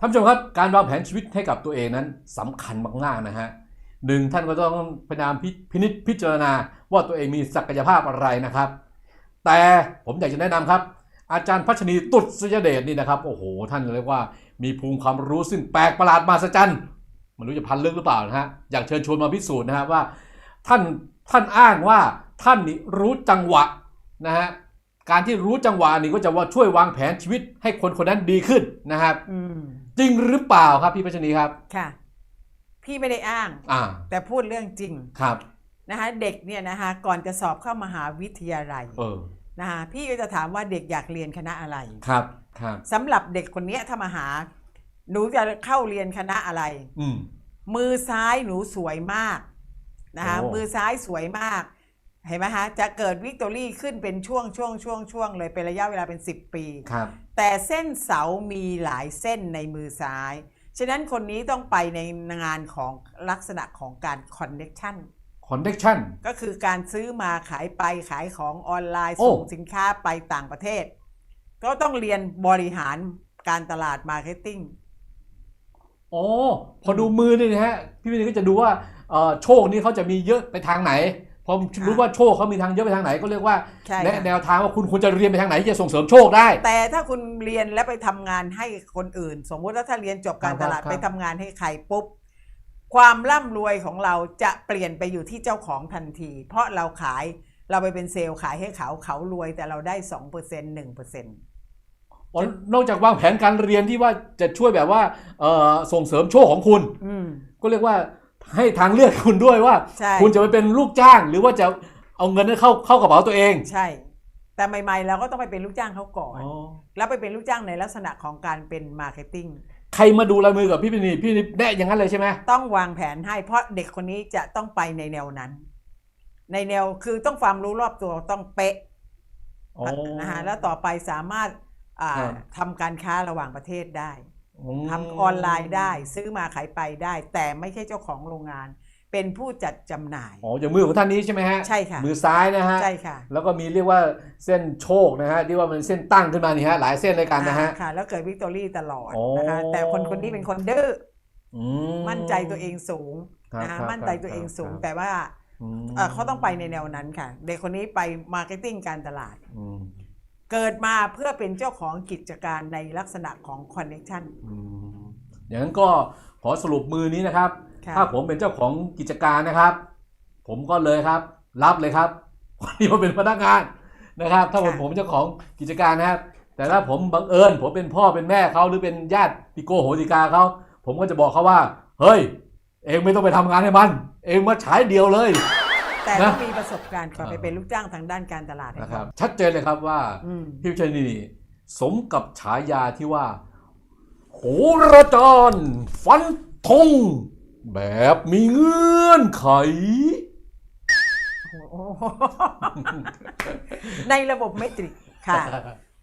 ท่านผู้ชมครับการวางแผนชีวิตให้กับตัวเองนั้นสำคัญมากๆนะฮะหนึ่งท่านก็ต้องพยายามพิพินิจพิจารณาว่าตัวเองมีศักยภาพอะไรนะครับ แต่ผมอยากจะแนะนำครับ อาจารย์พัชนีตุดสยเดชนี่นะครับโอ้โห ท่านเรียกว่ามีภูมิความรู้ซึ่งแปลกประหลาดมหัศจรรย์มันรู้จะพันลึกหรือเปล่านะฮะอยากเชิญชวนมาพิสูจน์นะครับว่าท่านท่านอ้างว่าท่านนี่รู้จังหวะนะฮะ การที่รู้จังหวะนี่ก็จะว่าช่วยวางแผนชีวิตให้คนคนนั้นดีขึ้นนะครับอืมจริงหรือเปล่าครับพี่พัชนีครับค่ะ พี่ไม่ได้อ้างอ่าแต่พูดเรื่องจริงครับนะคะเด็กเนี่ยนะคะก่อนจะสอบเข้ามหาวิทยาลัยเออนะคะพี่ก็จะถามว่าเด็กอยากเรียนคณะอะไรครับครับสำหรับเด็กคนเนี้ยถ้ามาหา หนูจะเข้าเรียนคณะอะไร อืมมือซ้ายหนูสวยมากนะคะโอ้มือซ้ายสวยมาก เห็นไหมคะจะเกิดวิกตอรี่ขึ้นเป็นช่วงช่วงช่วงช่วงเลยเป็นระยะเวลาเป็น 10 ปี ครับ แต่เส้นเสามีหลายเส้นในมือซ้าย ฉะนั้นคนนี้ต้องไปในงานของลักษณะของการคอนเน็ชันคอนเนคชั่นก็คือการซื้อมาขายไปขายของออนไลน์ โอ้ ส่งสินค้าไปต่างประเทศ ก็ต้องเรียนบริหารการตลาดมาร์เก็ตติ้ง อ๋อพอดูมือนี่นะฮะ พี่พัชนีก็จะดูว่าเอ่อโชคนี่เขาจะมีเยอะไปทางไหน พอรู้ว่าโชคเขามีทางเยอะไปทางไหนก็เรียกว่าใช่แนะค่ะแนวทางว่าคุณควรจะเรียนไปทางไหนที่จะส่งเสริมโชคได้ แต่ถ้าคุณเรียนแล้วไปทำงานให้คนอื่น สมมุติว่าถ้าเรียนจบการตลาดครับ ไปทำงานให้ใครปุ๊บ ความร่ำรวยของเราจะเปลี่ยนไปอยู่ที่เจ้าของทันที เพราะเราขายเราไปเป็นเซลล์ขายให้เขาเขารวยแต่เราได้สองเปอร์เซ็นต์หนึ่งเปอร์เซ็นต์อ๋อนอกจากวางแผนการเรียนที่ว่าจะช่วยแบบว่าเอ่อส่งเสริมโชคของคุณ อืม ก็เรียกว่า ให้ทางเลือกคุณด้วยว่า ใช่ คุณจะไปเป็นลูกจ้าง หรือว่าจะเอาเงินนั้นเข้าเข้ากระเป๋าตัวเองใช่ แต่ใหม่ๆเราก็ต้องไปเป็นลูกจ้างเขาก่อน อ๋อแล้วไปเป็นลูกจ้างในลักษณะของการเป็นมาร์เก็ตติ้งใครมาดูลายมือกับพี่พินีพี่นิแนะอย่างนั้นเลยใช่ไหมต้องวางแผนให้เพราะเด็กคนนี้จะต้องไปในแนวนั้น ในแนวคือต้องความรู้รอบตัวต้องเป๊ะอ๋อ นะคะแล้วต่อไปสามารถอ่าครับ ทำการค้าระหว่างประเทศได้อืม ทำออนไลน์ได้ซื้อมาขายไปได้ แต่ไม่ใช่เจ้าของโรงงาน เป็นผู้จัดจำหน่าย อ๋ออย่างมือของท่านนี้ใช่ไหมฮะใช่ค่ะมือซ้ายนะฮะใช่ค่ะ แล้วก็มีเรียกว่าเส้นโชคนะฮะที่ว่ามันเส้นตั้งขึ้นมานี่ฮะหลายเส้นเลยกันนะฮะอ่าค่ะแล้วเกิดวิกตอรี่ตลอดอ๋อนะคะแต่คนคนนี้เป็นคนดื้ออือมั่นใจตัวเองสูงครับนะคะครับมั่นใจตัวเองสูงครับแต่ว่าอืมเอ่อเขาต้องไปในแนวนั้นค่ะ เด็กคนนี้ไปมาร์เก็ตติ้งการตลาดอืม เกิดมาเพื่อเป็นเจ้าของกิจการในลักษณะของคอนเน็ชัน อืมอย่างนั้นก็ขอสรุปมือนี้นะครับ ค่ะ ถ้าผมเป็นเจ้าของกิจการนะครับ ผมก็เลยครับ รับเลยครับที่ผมเป็นพนักงานนะครับ ถ้าผมผมเจ้าของกิจการนะครับ แต่ถ้าผมบังเอิญผมเป็นพ่อเป็นแม่เขาหรือเป็นญาติปิโกโหติกาเขาผมก็จะบอกเขาว่า เฮ้ย เองไม่ต้องไปทำงานให้มัน เองมาฉายเดียวเลย แต่นะ ต้องมีประสบการณ์ก่อนอ่าไปเป็นลูกจ้างทางด้านการตลาดให้นะครับเขาชัดเจนเลยครับว่าอืมพี่วิชัยนี่สมกับฉายาที่ว่า โหราจารย์ฟันธงแบบมีเงื่อนไข โอ้โหในระบบเมตริกค่ะ